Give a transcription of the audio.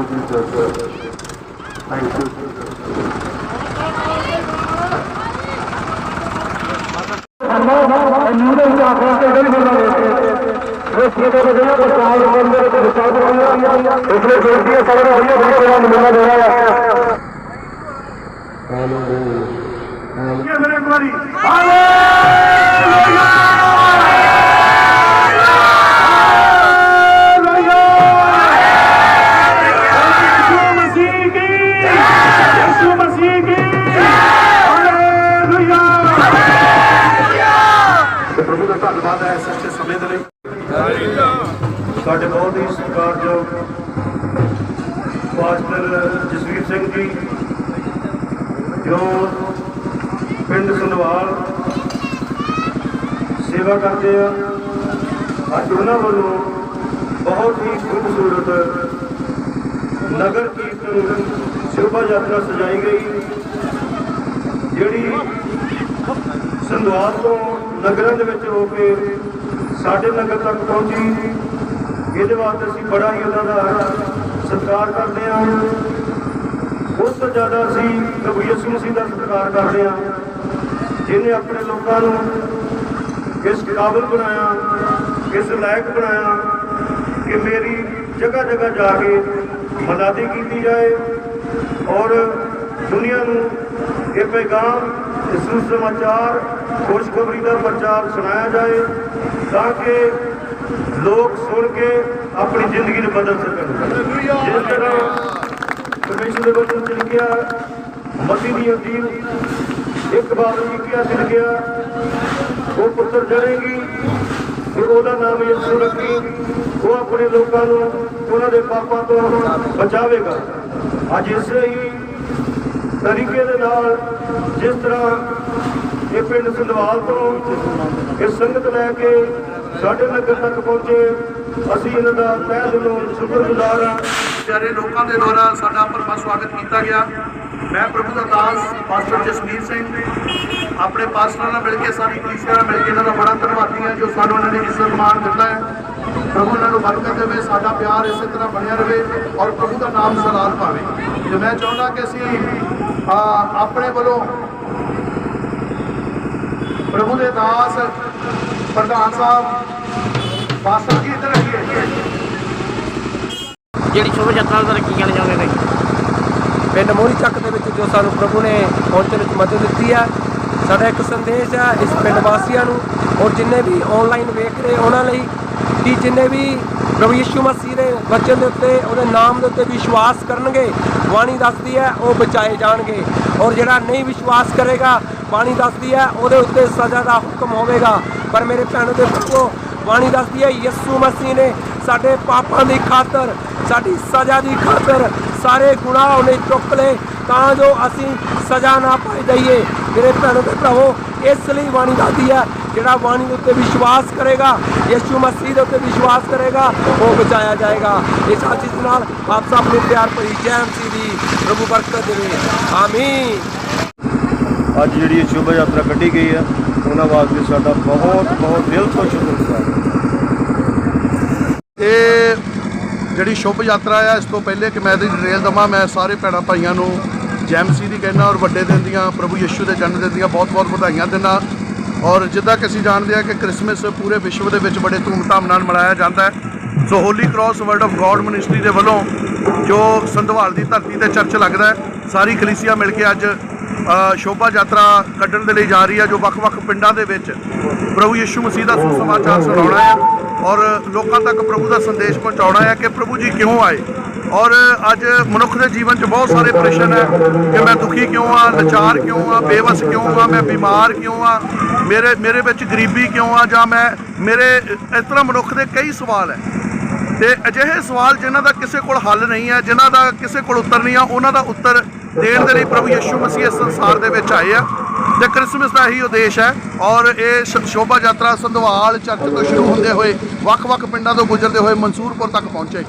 you, Jesus. Thank you, Jesus. Hallelujah. Hallelujah. ਹੈ ਸੱਚੇ ਸਮੇਂ ਦੇ ਲਈ। ਸਾਡੇ ਬਹੁਤ ਹੀ ਸਤਿਕਾਰਯੋਗ ਪਾਸਟਰ ਜਸਵੀਰ ਸਿੰਘ ਜੀ, ਜੋ ਪਿੰਡ ਸੰਧਵਾਲ ਸੇਵਾ ਕਰਦੇ ਆ। ਅੱਜ ਉਹਨਾਂ ਵੱਲੋਂ ਬਹੁਤ ਹੀ ਖੂਬਸੂਰਤ ਨਗਰ ਕੀਰਤਨ ਸ਼ੋਭਾ ਯਾਤਰਾ ਸਜਾਈ ਗਈ, ਜਿਹੜੀ ਸੰਧਵਾਲ ਤੋਂ ਨਗਰਾਂ ਦੇ ਵਿੱਚ ਹੋ ਕੇ ਸਾਡੇ ਨਗਰ ਤੱਕ ਪਹੁੰਚੀ। ਇਹਦੇ ਵਾਸਤੇ ਅਸੀਂ ਬੜਾ ਹੀ ਉਹਨਾਂ ਦਾ ਸਤਿਕਾਰ ਕਰਦੇ ਹਾਂ। ਉਸ ਤੋਂ ਜ਼ਿਆਦਾ ਅਸੀਂ ਪ੍ਰਭੂ ਯਿਸੂ ਮਸੀਹ ਦਾ ਸਤਿਕਾਰ ਕਰਦੇ ਹਾਂ ਜਿਨੇ ਆਪਣੇ ਲੋਕਾਂ ਨੂੰ ਇਸ ਕਾਬਲ ਬਣਾਇਆ, ਇਸ ਲਾਇਕ ਬਣਾਇਆ ਕਿ ਮੇਰੀ ਜਗ੍ਹਾ ਜਗ੍ਹਾ ਜਾ ਕੇ ਮਨਾਦੀ ਕੀਤੀ ਜਾਏ ਔਰ ਦੁਨੀਆ ਨੂੰ ਇਹ ਪੈਗਾਮ, ਇਸ ਸਮਾਚਾਰ ਖੁਸ਼ਖਬਰੀ ਦਾ ਪ੍ਰਚਾਰ ਸੁਣਾਇਆ ਜਾਏ ਤਾਂ ਕਿ ਲੋਕ ਸੁਣ ਕੇ ਆਪਣੀ ਜ਼ਿੰਦਗੀ ਨੂੰ ਬਦਲ ਸਕਣ। ਜਿਸ ਤਰ੍ਹਾਂ ਪਰਮੇਸ਼ਰ ਦੇ ਵਚਨ ਚ ਲਿਖਿਆ ਮਸੀਹ ਦੀ ਅਧੀਨ ਇੱਕ ਬਾਬਲ ਜੀ ਸੀ ਲਿਖਿਆ ਉਹ ਪੁੱਤਰ ਜਣੇਗੀ ਤੇ ਉਹਦਾ ਨਾਮ ਯਿਸੂ ਰੱਖੀ, ਉਹ ਆਪਣੇ ਲੋਕਾਂ ਨੂੰ ਉਹਨਾਂ ਦੇ ਪਾਪਾਂ ਤੋਂ ਬਚਾਵੇਗਾ। ਅੱਜ ਇਸੇ ਹੀ ਤਰੀਕੇ ਦੇ ਨਾਲ ਜਿਸ ਤਰ੍ਹਾਂ ਇਹ ਪਿੰਡ ਸੰਧਵਾਲ ਤੋਂ ਇਹ ਸੰਗਤ ਲੈ ਕੇ ਸਾਡੇ ਨਗਰ ਤੱਕ ਪਹੁੰਚੇ। ਅਸੀਂ ਇਹਨਾਂ ਦਾ ਤਹਿ ਦਿਲੋਂ ਸ਼ੁਕਰਗੁਜ਼ਾਰ ਹਾਂ। ਪਿਆਰੇ ਲੋਕਾਂ ਦੇ ਦੁਆਰਾ ਸਾਡਾ ਭਰਵਾਂ ਸਵਾਗਤ ਕੀਤਾ ਗਿਆ। ਮੈਂ ਪ੍ਰਭੂ ਦਾ ਦਾਸ ਪਾਸਟਰ ਜਸਮੀਰ ਸਿੰਘ, ਆਪਣੇ ਪਾਸਟਰਾਂ ਨਾਲ ਮਿਲ ਕੇ, ਸਾਰੀ ਕਲੀਸਿਆ ਨਾਲ ਮਿਲ ਕੇ ਇਹਨਾਂ ਦਾ ਬੜਾ ਧੰਨਵਾਦੀ ਹਾਂ ਜੋ ਸਾਨੂੰ ਇਹਨਾਂ ਨੇ ਇੱਜ਼ਤ ਮਾਣ ਦਿੱਤਾ ਹੈ। ਪ੍ਰਭੂ ਇਹਨਾਂ ਨੂੰ ਬਰਕਤ ਦੇਵੇ ਸਾਡਾ ਪਿਆਰ ਇਸੇ ਤਰ੍ਹਾਂ ਬਣਿਆ ਰਹੇ ਔਰ ਪ੍ਰਭੂ ਦਾ ਨਾਮ ਸਲਾਲ ਪਾਵੇ। ਤੇ ਮੈਂ ਚਾਹੁੰਦਾ ਕਿ ਅਸੀਂ ਆਪਣੇ ਵੱਲੋਂ ਪ੍ਰਭੂ ਦੇ ਦਾਸ ਪ੍ਰਧਾਨ ਸਾਹਿਬ ਪਾਸਟਰ ਜੀ ਇੱਧਰ ਆਈਏ ਜਿਹੜੀ ਸ਼ੋਭਾ ਯਾਤਰਾ ਦਾ ਕੀ ਕਹਿਣਾ ਚਾਹੁੰਦੇ ਨੇ ਪਿੰਡ ਮੋਰੀ ਚੱਕ ਦੇ ਵਿੱਚ ਜੋ ਸਾਨੂੰ ਪ੍ਰਭੂ ਨੇ ਪਹੁੰਚਣ ਵਿੱਚ ਮਦਦ ਦਿੱਤੀ ਹੈ ਸਾਡਾ ਇੱਕ ਸੰਦੇਸ਼ ਹੈ ਇਸ ਪਿੰਡ ਵਾਸੀਆਂ ਨੂੰ ਔਰ ਜਿੰਨੇ ਵੀ ਆਨਲਾਈਨ ਵੇਖ ਰਹੇ ਉਹਨਾਂ ਲਈ ਕਿ ਜਿੰਨੇ ਵੀ ਪ੍ਰਭੂ ਯਿਸੂ ਮਸੀਹ ਦੇ ਵਚਨ ਦੇ ਉੱਤੇ, ਉਹਦੇ ਨਾਮ ਦੇ ਉੱਤੇ ਵਿਸ਼ਵਾਸ ਕਰਨਗੇ, ਬਾਣੀ ਦੱਸਦੀ ਹੈ, ਉਹ ਬਚਾਏ ਜਾਣਗੇ। ਔਰ ਜਿਹੜਾ ਨਹੀਂ ਵਿਸ਼ਵਾਸ ਕਰੇਗਾ, ਬਾਣੀ ਦੱਸਦੀ ਹੈ, ਉਹਦੇ ਉੱਤੇ ਸਜ਼ਾ ਦਾ ਹੁਕਮ ਹੋਵੇਗਾ। ਪਰ ਮੇਰੇ ਭੈਣੋ ਤੇ ਭਰਾਵੋ ਬਾਣੀ ਦੱਸਦੀ ਹੈ, ਯਿਸੂ ਮਸੀਹ ਨੇ ਸਾਡੇ ਪਾਪਾਂ ਦੀ ਖਾਤਰ, ਸਾਡੀ ਸਜ਼ਾ ਦੀ ਖਾਤਰ ਸਾਰੇ ਗੁਨਾਹ ਉਹਨੇ ਚੁੱਕ ਲਏ ਤਾਂ ਜੋ ਅਸੀਂ ਸਜ਼ਾ ਨਾ ਪਾਈ ਜਾਈਏ। ਮੇਰੇ ਭੈਣੋ ਤੇ ਭਰਾਵੋ ਇਸ ਲਈ ਬਾਣੀ ਦੱਸਦੀ ਹੈ ਜਿਹੜਾ ਬਾਣੀ ਦੇ ਉੱਤੇ ਵਿਸ਼ਵਾਸ ਕਰੇਗਾ ਯਿਸੂ ਮਸੀਹ ਦੇ ਉੱਤੇ ਵਿਸ਼ਵਾਸ ਕਰੇਗਾ ਉਹ ਬਚਾਇਆ ਜਾਏਗਾ। ਇਸ ਆਸ਼ੀਸ਼ ਨਾਲ ਆਪ ਸਭ ਨੂੰ ਪਿਆਰ ਭਰੀ ਜੈ ਮਸੀਹ ਦੀ ਪ੍ਰਭੂ ਬਰਕਤ ਦੇਵੇ। ਆਮੀਨ। ਅੱਜ ਜਿਹੜੀ ਸ਼ੋਭਾ ਯਾਤਰਾ ਕੱਢੀ ਗਈ ਹੈ ਉਹਨਾਂ ਵਾਸਤੇ ਸਾਡਾ ਬਹੁਤ ਬਹੁਤ ਦਿਲ ਤੋਂ ਸ਼ੁਕਰਗੁਜ਼ਾਰ ਇਹ ਜਿਹੜੀ ਸ਼ੁਭ ਯਾਤਰਾ ਆ, ਇਸ ਤੋਂ ਪਹਿਲੇ ਕਿ ਮੈਂ ਇਹਦੀ ਡਿਟੇਲ ਦਵਾਂ, ਮੈਂ ਸਾਰੇ ਭੈਣਾਂ ਭਾਈਆਂ ਨੂੰ ਜੈਮਸੀ ਦੀ ਕਹਿਣਾ ਔਰ ਵੱਡੇ ਦਿਨ ਦੀਆਂ, ਪ੍ਰਭੂ ਯਿਸੂ ਦੇ ਜਨਮ ਦਿਨ ਦੀਆਂ ਬਹੁਤ-ਬਹੁਤ ਵਧਾਈਆਂ ਦਿੰਦਾ। ਔਰ ਜਿੱਦਾਂ ਕਿ ਅਸੀਂ ਜਾਣਦੇ ਆ ਕਿ ਕ੍ਰਿਸਮਸ ਪੂਰੇ ਵਿਸ਼ਵ ਦੇ ਵਿੱਚ ਬੜੇ ਧੂਮਧਾਮ ਨਾਲ ਮਨਾਇਆ ਜਾਂਦਾ ਹੈ। So Holy Cross Word of God Ministry ਦੇ ਵੱਲੋਂ ਜੋ ਸੰਧਵਾਲ ਦੀ ਧਰਤੀ ਤੇ ਚਰਚ ਲੱਗਦਾ ਸਾਰੀ ਕਲੀਸਿਆ ਮਿਲ ਕੇ ਅੱਜ ਸ਼ੋਭਾ ਯਾਤਰਾ ਕੱਢਣ ਦੇ ਲਈ ਜਾ ਰਹੀ ਹੈ ਜੋ ਵੱਖ-ਵੱਖ ਪਿੰਡਾਂ ਦੇ ਵਿੱਚ ਪ੍ਰਭੂ ਯਿਸੂ ਮਸੀਹ ਦਾ ਸੁਸਮਾਚਾਰ ਸੁਣਾਉਣਾ ਹੈ ਔਰ ਲੋਕਾਂ ਤੱਕ ਪ੍ਰਭੂ ਦਾ ਸੰਦੇਸ਼ ਪਹੁੰਚਾਉਣਾ ਹੈ ਕਿ ਪ੍ਰਭੂ ਜੀ ਕਿਉਂ ਆਏ? ਔਰ ਅੱਜ ਮਨੁੱਖ ਦੇ ਜੀਵਨ 'ਚ ਬਹੁਤ ਸਾਰੇ ਪ੍ਰਸ਼ਨ ਹੈ ਕਿ ਮੈਂ ਦੁਖੀ ਕਿਉਂ ਆ ਲਾਚਾਰ ਕਿਉਂ ਆ ਬੇਵਸ ਕਿਉਂ ਆ ਮੈਂ ਬਿਮਾਰ ਕਿਉਂ ਆ ਮੇਰੇ ਮੇਰੇ ਵਿੱਚ ਗਰੀਬੀ ਕਿਉਂ ਆ ਜਾਂ ਮੈਂ, ਮੇਰੇ ਇਸ ਤਰ੍ਹਾਂ ਮਨੁੱਖ ਦੇ ਕਈ ਸਵਾਲ ਹੈ। ਤੇ ਅਜਿਹੇ ਸਵਾਲ ਜਿਨ੍ਹਾਂ ਦਾ ਕਿਸੇ ਕੋਲ ਹੱਲ ਨਹੀਂ ਹੈ, ਜਿਨ੍ਹਾਂ ਦਾ ਕਿਸੇ ਕੋਲ ਉੱਤਰ ਨਹੀਂ ਆ ਉਹਨਾਂ ਦਾ ਉੱਤਰ ਦੇਣ ਦੇ ਲਈ ਪ੍ਰਭੂ ਯਿਸੂ ਮਸੀਹ ਇਸ ਸੰਸਾਰ ਦੇ ਵਿੱਚ ਆਏ ਆ ਤੇ ਕ੍ਰਿਸਮਸ ਦਾ ਹੀ ਉਦੇਸ਼ ਹੈ ਔਰ ਇਹ ਸ਼ੋਭਾ ਯਾਤਰਾ ਸੰਧਵਾਲ ਚਰਚ ਤੋਂ ਸ਼ੁਰੂ ਹੁੰਦੇ ਹੋਏ ਵੱਖ-ਵੱਖ ਪਿੰਡਾਂ ਤੋਂ ਗੁਜ਼ਰਦੇ ਹੋਏ ਮਨਸੂਰਪੁਰ ਤੱਕ ਪਹੁੰਚੇ।